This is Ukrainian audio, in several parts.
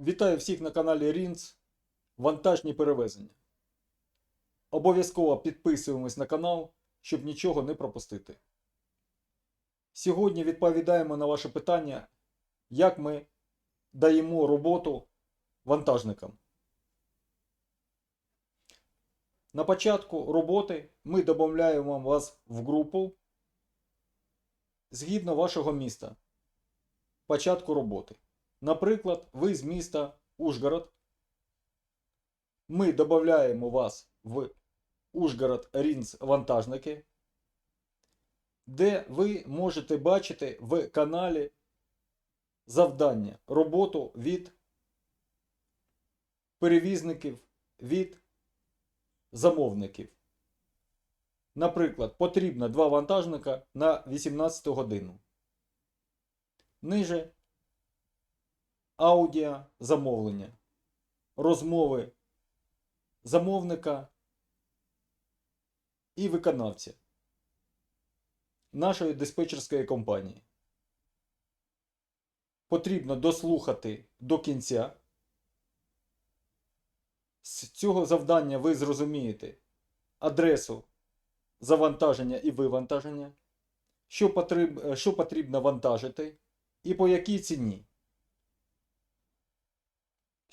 Вітаю всіх на каналі Рінц Вантажні перевезення. Обов'язково підписуємось на канал, щоб нічого не пропустити. Сьогодні відповідаємо на ваше питання, як ми даємо роботу вантажникам. На початку роботи ми додаємо вас в групу згідно вашого міста. Початку роботи. Наприклад, ви з міста Ужгород. Ми додаємо вас в Ужгород Рінц Вантажники, де ви можете бачити в каналі завдання, роботу від перевізників, від замовників. Наприклад, потрібно два вантажника на 18 годину. Ниже аудіо замовлення, розмови замовника і виконавця нашої диспетчерської компанії. Потрібно дослухати до кінця. З цього завдання ви зрозумієте адресу завантаження і вивантаження, що потрібно, вантажити і по якій ціні.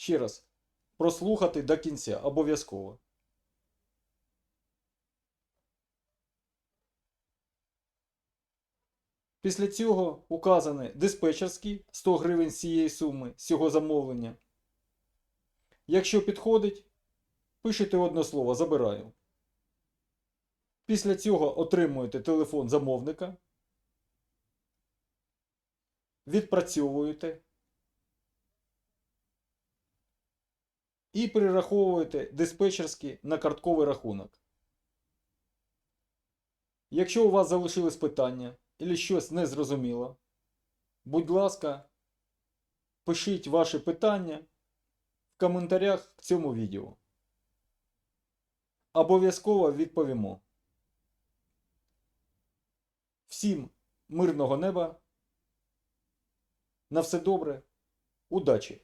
Ще раз, прослухати до кінця обов'язково. Після цього указані диспетчерські 100 гривень з цієї суми з цього замовлення. Якщо підходить, пишете одне слово забираю. Після цього отримуєте телефон замовника, відпрацьовуєте і перераховуєте диспетчерські на картковий рахунок. Якщо у вас залишились питання або щось незрозуміло, будь ласка, пишіть ваші питання в коментарях к цьому відео. Обов'язково відповімо. Всім мирного неба. На все добре. Удачі!